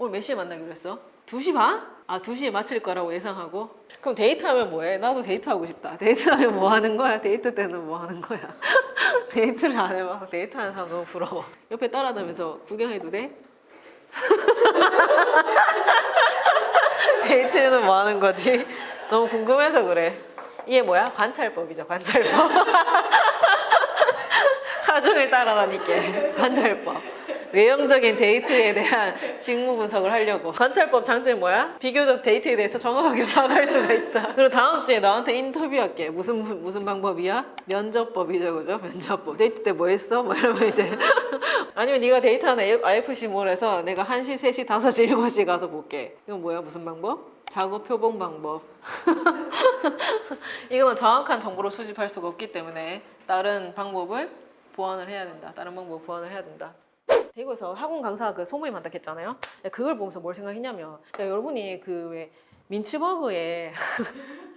오늘 몇 시에 만나기로 했어? 2시 반? 아 2시에 마칠 거라고 예상하고 그럼 데이트하면 뭐해? 나도 데이트하고 싶다 데이트하면 뭐 하는 거야? 데이트 때는 뭐 하는 거야? 데이트를 안 해봐서 데이트하는 사람 너무 부러워 옆에 따라다니면서 구경해도 돼? 데이트는 뭐 하는 거지? 너무 궁금해서 그래 이게 뭐야? 관찰법이죠 관찰법 하루 종일 따라다니게 관찰법 외형적인 데이트에 대한 직무 분석을 하려고 관찰법 장점이 뭐야? 비교적 데이트에 대해서 정확하게 파악할 수가 있다 그리고 다음 주에 너한테 인터뷰할게 무슨 무슨 방법이야? 면접법이죠 그죠? 면접법 데이트 때 뭐 했어? 뭐 이러면 이제 아니면 네가 데이트하는 IFC몰에서 내가 1시, 3시, 5시, 7시 가서 볼게 이건 뭐야 무슨 방법? 작업 표본 방법 이거는 정확한 정보를 수집할 수가 없기 때문에 다른 방법을 보완을 해야 된다. 다른 방법 보완을 해야 된다. 대구에서 학원 강사 그 소모임 한다 했잖아요. 그걸 보면서 뭘 생각했냐면 여러분이 그 왜 민츠버그의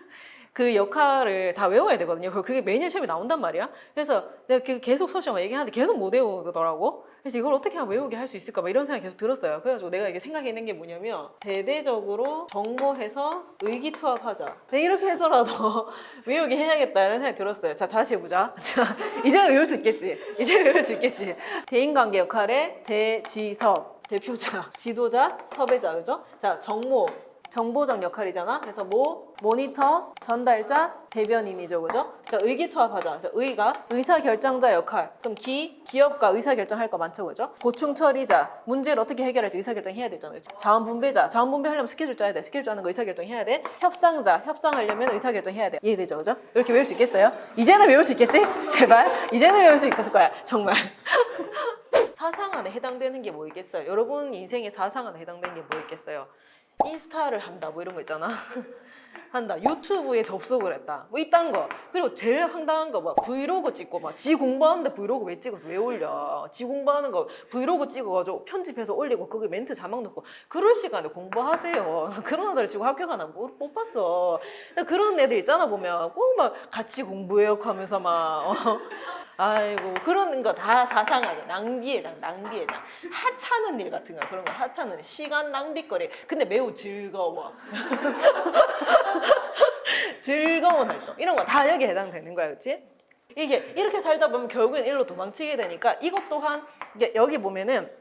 그 역할을 다 외워야 되거든요. 그게 매년 시험에 나온단 말이야. 그래서 내가 그 계속 서시험 얘기하는데 계속 못 외우더라고. 그래서 이걸 어떻게 하면 외우게 할 수 있을까? 막 이런 생각이 계속 들었어요. 그래가지고 내가 이게 생각해낸 게 뭐냐면 대대적으로 정보해서 의기투합하자. 네, 이렇게 해서라도 외우게 해야겠다 이런 생각이 들었어요. 자 다시 해보자. 자 이제 외울 수 있겠지. 이제 외울 수 있겠지. 대인관계 역할의 대지석 대표자, 지도자, 섭외자, 그죠? 자 정모 정보적 역할이잖아. 그래서 모, 모니터, 전달자, 대변인이죠, 그죠? 자, 의기투합하자. 그래서 의가 의사결정자 역할. 그럼 기, 기업과 의사결정할 거 많죠, 그죠? 고충 처리자, 문제를 어떻게 해결할지 의사결정해야 되잖아요. 자원분배자, 자원분배하려면 스케줄 짜야 돼. 스케줄 짜는 거 의사결정해야 돼. 협상자, 협상하려면 의사결정해야 돼. 이해되죠, 그죠? 이렇게 외울 수 있겠어요? 이제는 외울 수 있겠지? 제발. 이제는 외울 수 있을 거야, 정말. 사상 안에 해당되는 게 뭐 있겠어요? 여러분 인생의 사상 안에 해당되는 게 뭐 있겠어요? 인스타를 한다 뭐 이런 거 있잖아. 한다. 유튜브에 접속을 했다. 뭐 이딴 거. 그리고 제일 황당한 거뭐 브이로그 찍고 막 지 공부하는데 브이로그 왜 찍어서 왜 올려? 지 공부하는 거 브이로그 찍어가지고 편집해서 올리고 거기 멘트 자막 넣고 그럴 시간에 공부하세요. 그런 애들 지금 합격하나 못, 못 봤어. 그런 애들 있잖아 보면. 꼭 막 같이 공부해요 하면서 막. 어. 아이고 그런 거 다 사상하죠. 낭비의 장 낭비의 장. 하찮은 일 같은 거 그런 거. 하찮은 일. 시간 낭비거리. 근데 매우 즐거워. 즐거운 활동. 이런 거 다 여기에 해당되는 거야 그치? 이게 이렇게 살다 보면 결국엔 일로 도망치게 되니까 이것 또한 여기 보면은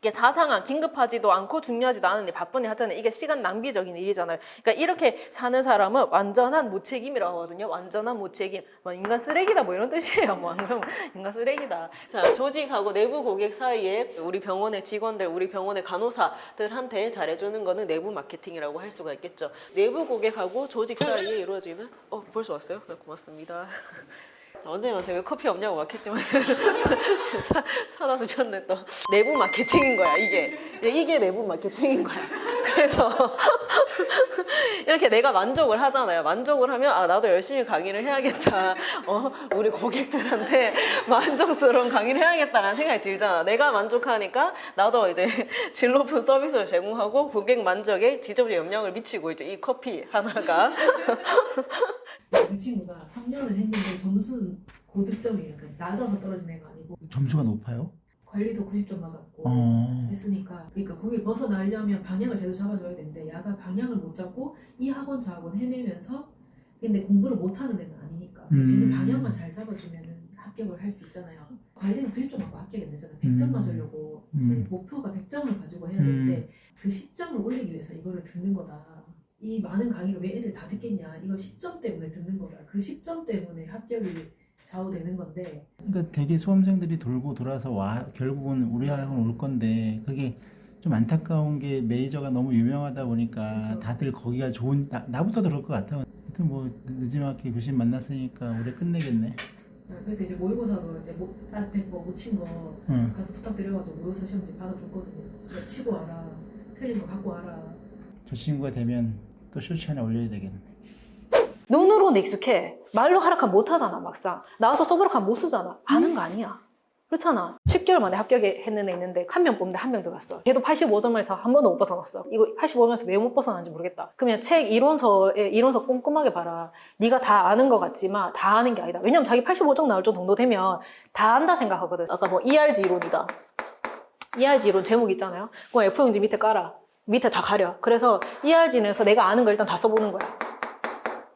이게 사상한 긴급하지도 않고 중요하지도 않은 일 바쁜 일 하잖아요. 이게 시간 낭비적인 일이잖아요. 그러니까 이렇게 사는 사람은 완전한 무책임이라고 하거든요. 완전한 무책임. 뭐 인간 쓰레기다 뭐 이런 뜻이에요. 뭐 인간 쓰레기다. 자 조직하고 내부 고객 사이에 우리 병원의 직원들, 우리 병원의 간호사들한테 잘해주는 거는 내부 마케팅이라고 할 수가 있겠죠. 내부 고객하고 조직 사이에 이루어지는 어 벌써 왔어요? 네, 고맙습니다. 원장님한테 왜 커피 없냐고 마케팅한테 사, 사다 주셨네 또. 내부 마케팅인 거야 이게. 이게 내부 마케팅인 거야 그래서 이렇게 내가 만족을 하잖아요. 만족을 하면 아 나도 열심히 강의를 해야겠다. 어 우리 고객들한테 만족스러운 강의를 해야겠다라는 생각이 들잖아. 내가 만족하니까 나도 이제 질 높은 서비스를 제공하고 고객 만족에 직접적 영향을 미치고 이제 이 커피 하나가. 그 친구가 3년을 했는데 점수는 고득점이에요. 그러니까 낮아서 떨어진 애가 아니고. 점수가 높아요? 관리도 90점 맞았고 어. 했으니까 그러니까 거길 벗어나려면 방향을 제대로 잡아줘야 되는데 야가 방향을 못 잡고 이 학원 저 학원 헤매면서 근데 공부를 못하는 애는 아니니까 음. 쟤는 방향만 잘 잡아주면은 합격을 할 수 있잖아요. 관리는 90점 맞고 합격이 안 되잖아요. 100점 음. 맞으려고 음. 제 목표가 100점을 가지고 해야 되는데 그 10점을 올리기 위해서 이거를 듣는 거다. 이 많은 강의를 왜 애들 다 듣겠냐. 이거 10점 때문에 듣는 거다. 그 10점 때문에 합격이 좌우되는 건데 그러니까 되게 수험생들이 돌고 돌아서 와 결국은 우리 학원 올 건데 그게 좀 안타까운 게 메이저가 너무 유명하다 보니까 그쵸. 다들 거기가 좋은 나, 나부터 그럴 것 같아. 하여튼 뭐 늦지막히 교신 만났으니까 올해 끝내겠네. 어, 그래서 이제 모의고사도 이제 못, 앞에 뭐못친 거 응. 가서 부탁드려가지고 모의고사 시험지 받아줬거든요. 치고 와라. 틀린 거 갖고 와라. 저 친구가 되면 또 쇼츠 하나 올려야 되겠네. 눈으로는 익숙해. 말로 하락하면 못하잖아, 막상. 나와서 써보락하면 못 쓰잖아. 아는 거 아니야. 그렇잖아. 10개월 만에 합격했는 애 있는데 한 명 뽑는데 한 명 들어갔어. 걔도 85점에서 한 번도 못 벗어났어. 이거 85점에서 왜 못 벗어났는지 모르겠다. 그러면 책 이론서에 이론서 꼼꼼하게 봐라. 네가 다 아는 것 같지만 다 아는 게 아니다. 왜냐면 자기 85점 나올 정도 되면 다 안다 생각하거든. 아까 뭐 ERG 이론이다. ERG 이론 제목 있잖아요. 그거 F 용지 밑에 깔아. 밑에 다 가려. 그래서 ERG에서 내가 아는 걸 일단 다 써보는 거야.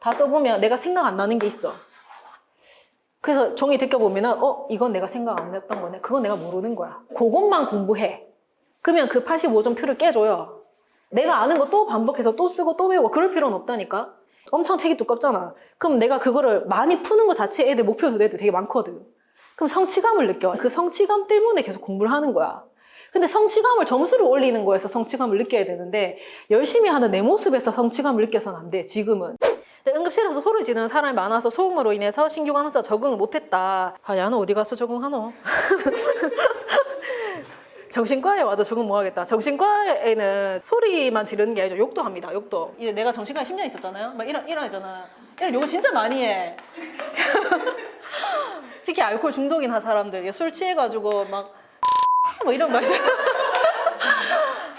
다 써보면 내가 생각 안 나는 게 있어. 그래서 종이 벗겨보면은, 어, 이건 내가 생각 안 났던 거네. 그건 내가 모르는 거야. 그것만 공부해. 그러면 그 85점 틀을 깨줘요. 내가 아는 거 또 반복해서 또 쓰고 또 배우고 그럴 필요는 없다니까. 엄청 책이 두껍잖아. 그럼 내가 그거를 많이 푸는 것 자체에 애들 목표 두는 애들 되게 많거든. 그럼 성취감을 느껴. 그 성취감 때문에 계속 공부를 하는 거야. 근데 성취감을 점수를 올리는 거에서 성취감을 느껴야 되는데 열심히 하는 내 모습에서 성취감을 느껴서는 안 돼. 지금은. 근데 응급실에서 소리 지르는 사람이 많아서 소음으로 인해서 신규 간호사 적응을 못했다. 아, 야는 어디 가서 적응하노? 정신과에 와도 적응 못 하겠다. 정신과에는 소리만 지르는 게 아니죠. 욕도 합니다. 욕도. 이제 내가 정신과에 10년 있었잖아요. 막 이런 이런 있잖아. 이런 욕을 진짜 많이 해. 특히 알코올 중독인 한 사람들 술 취해가지고 막 뭐 이런 거 있잖아.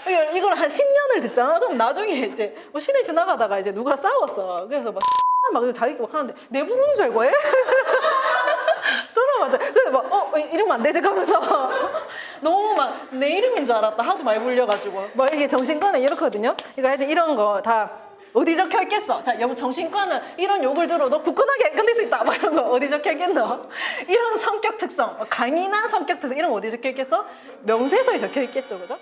이걸, 한 10년을 듣잖아. 그럼 나중에 이제 뭐 시내 지나가다가 이제 누가 싸웠어. 그래서 막, 막 자기가 막 하는데 내 부르는 줄 알고 해? 들어맞아. 그래서 막, 어, 이러면 안 되지? 하면서 너무 막 내 이름인 줄 알았다. 하도 많이 불려가지고. 막 이게 정신과는 이렇거든요. 이거 하여튼 이런 거 다 어디 적혀 있겠어? 자, 여보 정신과는 이런 욕을 들어도 굳건하게 끝낼 수 있다. 막 이런 거 어디 적혀 있겠노? 이런 성격 특성, 강인한 성격 특성 이런 거 어디 적혀 있겠어? 명세서에 적혀 있겠죠, 그죠?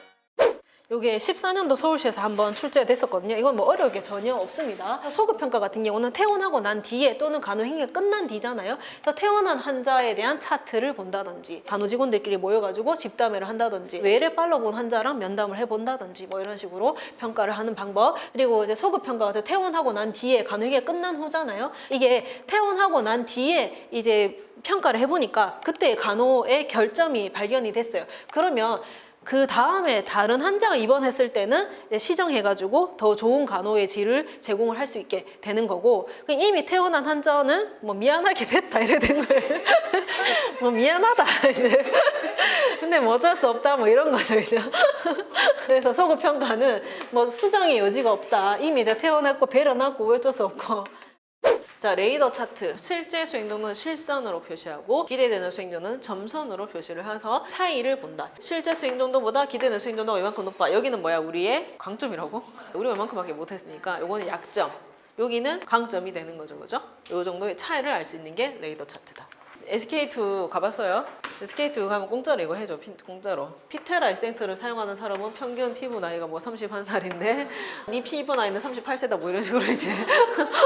요게 14년도 서울시에서 한번 출제됐었거든요. 이건 뭐 어려울 게 전혀 없습니다. 소급 평가 같은 경우는 퇴원하고 난 뒤에 또는 간호행위가 끝난 뒤잖아요. 그래서 퇴원한 환자에 대한 차트를 본다든지 간호 직원들끼리 모여가지고 집담회를 한다든지 외래 빨러 본 환자랑 면담을 해본다든지 뭐 이런 식으로 평가를 하는 방법. 그리고 이제 소급 평가가 이제 퇴원하고 난 뒤에 간호행위가 끝난 후잖아요. 이게 퇴원하고 난 뒤에 이제 평가를 해보니까 그때 간호의 결점이 발견이 됐어요. 그러면 그 다음에 다른 환자가 입원했을 때는 시정해가지고 더 좋은 간호의 질을 제공을 할 수 있게 되는 거고 그 이미 퇴원한 환자는 뭐 미안하게 됐다 이래 된 거예요. 뭐 미안하다 이제. 근데 뭐 어쩔 수 없다 뭐 이런 거죠 이제. 그래서 소급 평가는 뭐 수정의 여지가 없다. 이미 이제 퇴원했고 배려났고 어쩔 수 없고. 자, 레이더 차트. 실제 수행도는 실선으로 표시하고 기대되는 수행도는 점선으로 표시를 해서 차이를 본다. 실제 수행정도보다 기대되는 수행정도가 이만큼 높아. 여기는 뭐야? 우리의 강점이라고? 우리가 이만큼밖에 못했으니까 요거는 약점. 여기는 강점이 되는 거죠. 그죠? 요 정도의 차이를 알 수 있는 게 레이더 차트다. SK2 가봤어요? SK2 가면 공짜로 이거 해줘. 피, 공짜로. 피테라 에센스를 사용하는 사람은 평균 피부 나이가 뭐 31살인데 네 피부 나이는 38세다 뭐 이런 식으로 이제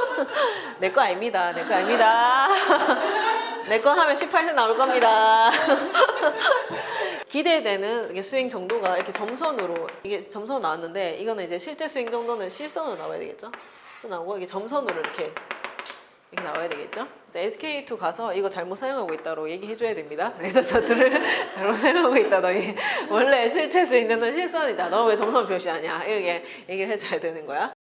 내 거 아닙니다. 내 거 아닙니다. 내 거 하면 18세 나올 겁니다. 기대되는 이게 수행 정도가 이렇게 점선으로 이게 점선 나왔는데 이거는 이제 실제 수행 정도는 실선으로 나와야 되겠죠? 또 나오고 이게 점선으로 이렇게 이렇게 나와야 되겠죠? 그래서 SK2 가서 이거 잘못 사용하고 있다고 얘기해줘야 됩니다. 레이더 차트를 잘못 사용하고 있다. 너희 원래 실제 수행도는 실선이다. 너왜 점선 표시하냐? 이렇게 얘기를 해줘야 되는 거야.